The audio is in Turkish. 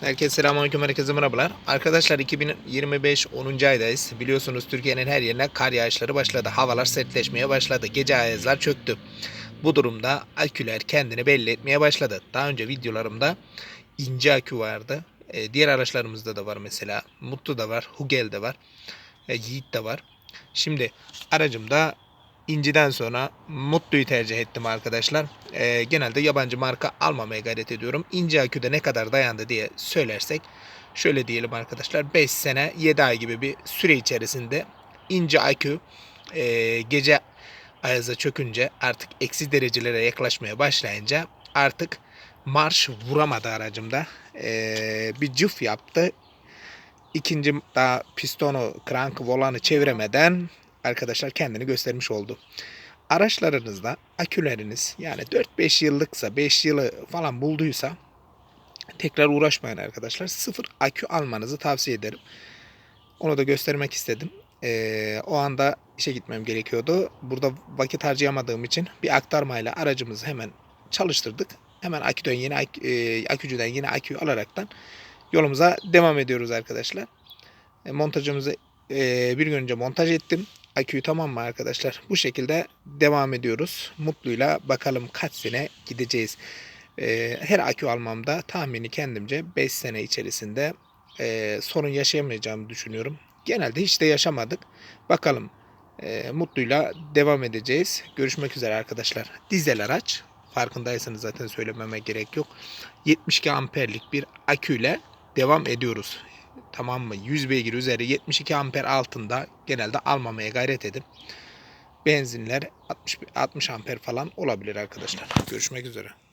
Herkese selamünaleyküm, herkese merhabalar. Arkadaşlar 2025 10. aydayız. Biliyorsunuz Türkiye'nin her yerine kar yağışları başladı. Havalar sertleşmeye başladı. Gece ayazlar çöktü. Bu durumda aküler kendini belli etmeye başladı. Daha önce videolarımda ince akü vardı. Ee, diğer araçlarımızda da var mesela. Mutlu da var, Hugel de var. e, Yiğit de var. Şimdi aracımda İnci'den sonra Mutlu'yu tercih ettim arkadaşlar. Ee, genelde yabancı marka almamaya gayret ediyorum. İnci aküde ne kadar dayandı diye söylersek şöyle diyelim arkadaşlar 5 sene 7 ay gibi bir süre içerisinde ince akü e, gece ayaza çökünce artık eksi derecelere yaklaşmaya başlayınca artık marş vuramadı aracımda. Ee, bir cıf yaptı. İkinci daha pistonu, krank, volanı çeviremeden arkadaşlar kendini göstermiş oldu. Araçlarınızda aküleriniz yani 4-5 yıllıksa 5 yılı falan bulduysa tekrar uğraşmayın arkadaşlar. Sıfır akü almanızı tavsiye ederim. Onu da göstermek istedim. Ee, o anda işe gitmem gerekiyordu. Burada vakit harcayamadığım için bir aktarmayla aracımızı hemen çalıştırdık. Hemen aküden yeni ak- e, akücüden yine aküyü alaraktan yolumuza devam ediyoruz arkadaşlar. E, montajımızı e, bir gün önce montaj ettim. Aküyü tamam mı arkadaşlar? Bu şekilde devam ediyoruz. Mutluyla bakalım kaç sene gideceğiz. E, her akü almamda tahmini kendimce 5 sene içerisinde e, sorun yaşayamayacağımı düşünüyorum. Genelde hiç de yaşamadık. Bakalım e, mutluyla devam edeceğiz. Görüşmek üzere arkadaşlar. Dizel araç. Farkındaysanız zaten söylememe gerek yok. 72 amperlik bir aküyle devam ediyoruz. Tamam mı? 100 beygir üzeri 72 amper altında genelde almamaya gayret edin. Benzinler 60, 60 amper falan olabilir arkadaşlar. Görüşmek üzere.